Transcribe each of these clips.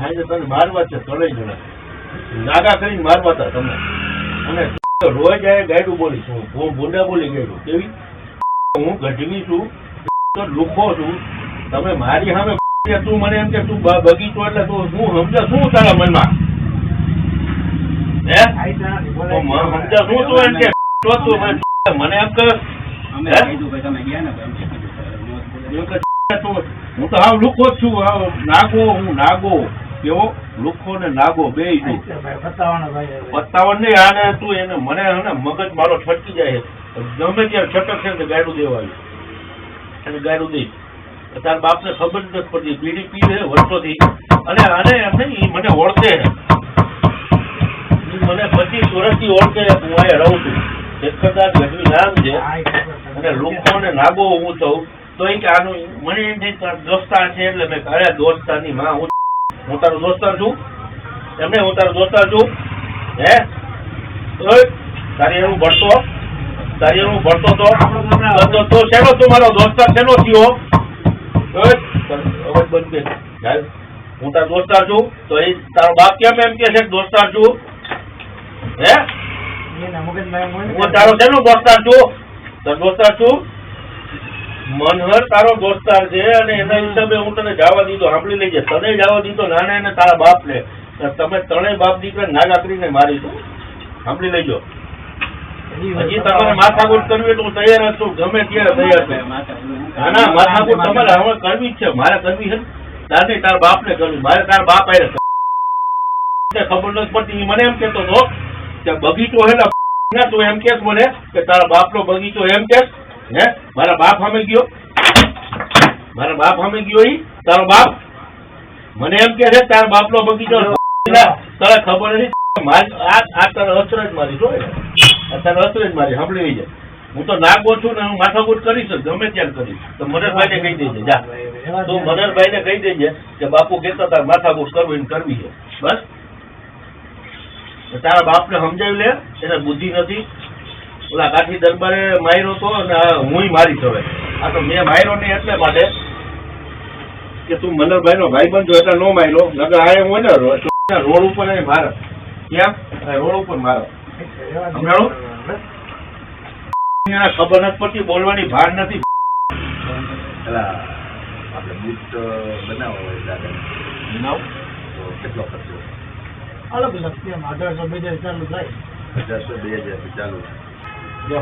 હાજર તને મારવા છે ત્રણેય જણા. નાગા કરીને મારવા હતા તમે અને રોજ આ ગાયડું બોલીશ હું હું ભૂંડા બોલી ગયેલું કેવી? હું ગઢવી છું. તો લુખો છું. તમે મારી સામે તું મને એમ કે તું બગીચો એટલે તું હું સમજા શું તારા મનમાં? હે? સમજા શું તું એમ કે મને. એમ કે હે? તો હું હાવ લુખો છું. હાવ નાગો હું નાગો. કેવો? લુખો ને નાગો બે પત્તાવન નહીં આને તું એને મને હે મગજ મારો છટકી જાય ગમે ત્યારે છટક છે ને ગાયડું દેવાયું અને ગાયડું દઈ તાર બાપને ખબર નથી પડતી. બીડી પીવે વર્ષોથી. અને આને એમ નહીં મને ઓળખે. મને પચીસ વર્ષથી ઓળખે હું અહીંયા રહું છું. કદાચ ગઢવી નામ છે. અને લોકો ને નાગો હું થઉં. તો એ કે આનું મને એમ થાય દોસ્તા છે એટલે મેં અરે દોસ્તારની માં હું હું તારો દોસ્તાર છું. એમને હું તારો દોસ્તાર છું. હે? તારી એનું ભણતો. તારી એનું ભણતો તો. તો- શેનો તું મારો દોસ્તાર? શેનો થયો? અવાજ બંધ કે હું તારો દોસ્તાર છું. તો એ તારો બાપ કેમ એમ કે છે દોસ્તાર છું? હે? હું તારો શેનો દોસ્તાર છું? તારો દોસ્તાર છું? મનહર તારો દોસ્તાર છે અને એના હિસાબે હું તને જવા દીધો સાંભળી લેજે. તને જવા દીધો નાના અને તારા બાપ ને તમે ત્રણેય બાપ દીકરા નાગા કરીને મારીશું સાંભળી લેજો. હજી તમારે માથાકૂટ કરવી એટલે હું તૈયાર છું. ગમે ત્યારે તૈયાર છું. ના ના માથાકૂટ તમારે હવે કરવી જ છે. મારે કરવી છે દાદી તાર બાપ ને કરવી. મારે તાર બાપ આયે ખબર નથી પડતી. મને એમ કેતો હતો કે બગીચો હે ને ના તું એમ કેસ મને કે તારા બાપ નો બગીચો એમ કેસ હે? મારા બાપ સામે ગયો. મારા બાપ સામે ગયો તારો બાપ? મને એમ કે છે, તારા બાપ નો બગીચો તારે ખબર નથી હું તો નાગો છું ને હું માથાકૂટ કરીશ ગમે ત્યાં કરીશ. તો મનરભાઈ ને કહી દેજે, જા. તું મનરભાઈ ને કહી દેજે કે બાપુ કેતા તાર માથાકૂટ કરવી ને કરવી છે. બસ? તારા બાપને સમજાવી લે, એને બુદ્ધિ નથી. ઓલા કાઠી દરબારે માર્યો તો અને હું મારી હવે આ તો મેં માર્યો નહીં એટલે માટે કે તું મનરભાઈ નો ભાઈ બંધો એટલે નો માર્યો નગર આ હું ને રોડ ઉપર એને મારે. ક્યાં રોડ ઉપર મારો. સમજાણું? ખબર નથી પડતી બોલવાની ભાર નથી. આપણે બૂટ બનાવવા હોય દાદા બનાવ. તો કેટલો ખર્ચો? અલગ અલગ કેમ અઢારસો બે હજાર ચાલુ થાય. બે હજાર ચાલુ જો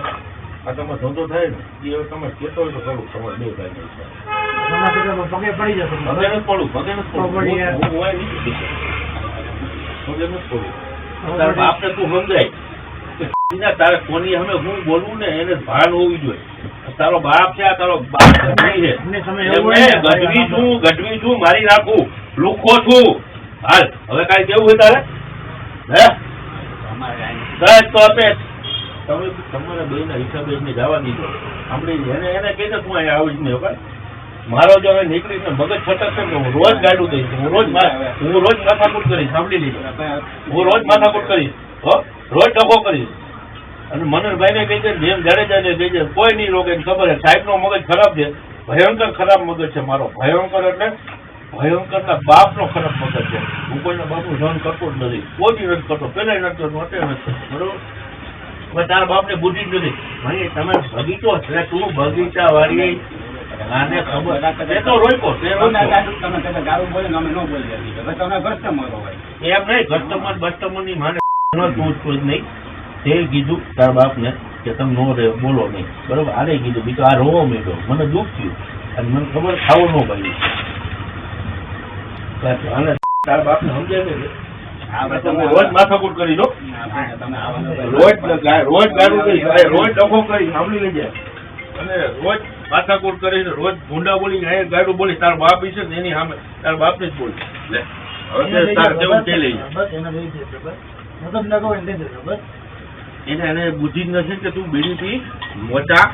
આ તમે ધંધો થાય ને એ તમે કહેતો હોય તો કરું તમારે બે ભાઈ નહીં પગે પડી જશે. ભગે નથી પડું ભગે નથી પડું. તો વળી યાર. હું હું અહીં નથી નથી પડું. તારા બાપને તું સમજાય. તારે કોની અમે હું બોલવું ને એને ભાન હોવી જોઈએ. તારો બાપ છે આ તારો બાપ ગઢવી છે. ગઢવી છું ગઢવી છું મારી નાખું લુખો છું. હાલ હવે કાંઈ કેવું હોય તારે? હે? તો આપે તમે તમારા બે ના હિસાબે એને જવા દીધો. સાંભળી એને એને કહી દે, તું અહીંયા આવીશ નહીં okay? મારો જો હવે નીકળીને મગજ છટકશે ને હું રોજ ગાડું દઈશ, હું રોજ હું રોજ માથાકૂટ કરીશ, સાંભળી લીધો હું રોજ માથાકૂટ કરીશ રોજ ટકો કરીશ. અને મનોહરભાઈ ને કહી દે, જેમ જાડેજા ને કહી દે, કોઈ નહીં રોકે ખબર છે સાહેબ નો મગજ ખરાબ છે. ભયંકર ખરાબ મગજ છે મારો. ભયંકર એટલે ભયંકર ના બાપ નો ખરાબ મગજ છે. હું કોઈના બાપનું સહન કરતો જ નથી. કોઈ બી નથી કરતો પેલા નથી કરતો, અત્યારે. બરોબર? હવે બાપ ને બુદ્ધિ જ નથી. ભાઈ, તમે બગીચો છે તું બગીચા વાળી તો ને ન ની ન કીધું તારા બાપને કે તમે નો રે બોલો નહીં. બરોબર? આને કીધું, બીજું આ રોવો મેળ્યો મને દુઃખ થયું. અને મને ખબર, ખાવું ન ભાઈ તાર તારા સમજાય ને આપણે તમે તમે રોજ માથાકૂટ કરી તમે આવવાનું રોજ રોજ ગાડું કરી રોજ ડખો કરી સાંભળી લેજે. અને રોજ માથાકૂટ કરી રોજ ભૂંડા બોલી અહીંયા ગાડું બોલી તાર બાપ છે ને એની સામે તાર બાપ ને જ બોલી. લે હવે તાર જેવું તે લઈ એને એને બુદ્ધિ જ નથી કે તું બીડી પી મોટા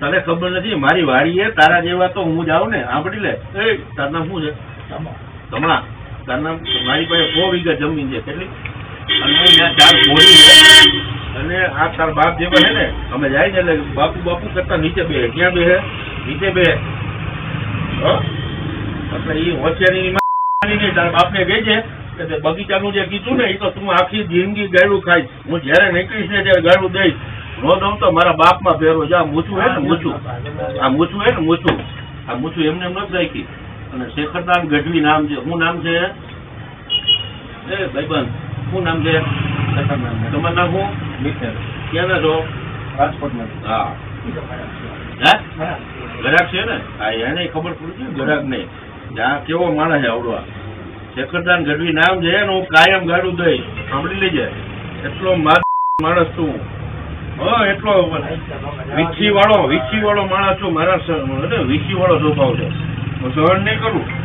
તને ખબર નથી મારી વાડીએ તારા જેવા તો હું જાઉં ને સાંભળી લે. એ. તારું નામ શું છે? કમળા નામ મારી પાસે સો વીઘા જમીન છે, કેટલી? અને ચાર બોરી અને આ તાર બાપ જે છે ને, અમે જાય ને એટલે બાપુ બાપુ કરતા નીચે બે ક્યાં બે નીચે બે એટલે એ હોશિયારી તારા બાપને કહે છે કે બગીચાનું જે કીધું ને એ તો તું આખી જિંદગી ગાયડું ખાઈશ. હું જ્યારે નીકળીશ ને ત્યારે ગાયડું દઈશ. નો દઉં તો મારા બાપમાં ફેરવો છે આ મૂછું હે ને, મૂછું. આ મૂછું હે ને, મૂછું. આ મૂછું એમને એમ નથી રાખી અને શેખરદાન ગઢવી નામ છે. શું નામ છે? એ ભાઈબંધ. શું નામ છે? તમારું નામ શું? ક્યાંના છો? રાજકોટમાં. હા. ગરાક છે ને? હા એને ખબર પડી ગરાક નહીં આ કેવો માણસ છે આવડવા. શેખરદાન ગઢવી નામ છે ને હું કાયમ ગાડું દઈ સાંભળી લેજે. એટલો માર માણસ તું હા. એટલો વિક્ષી વાળો વિક્ષી વાળો માણસ છું મારા વિક્ષી વાળો સ્વભાવ છે. સહન નહીં કરું.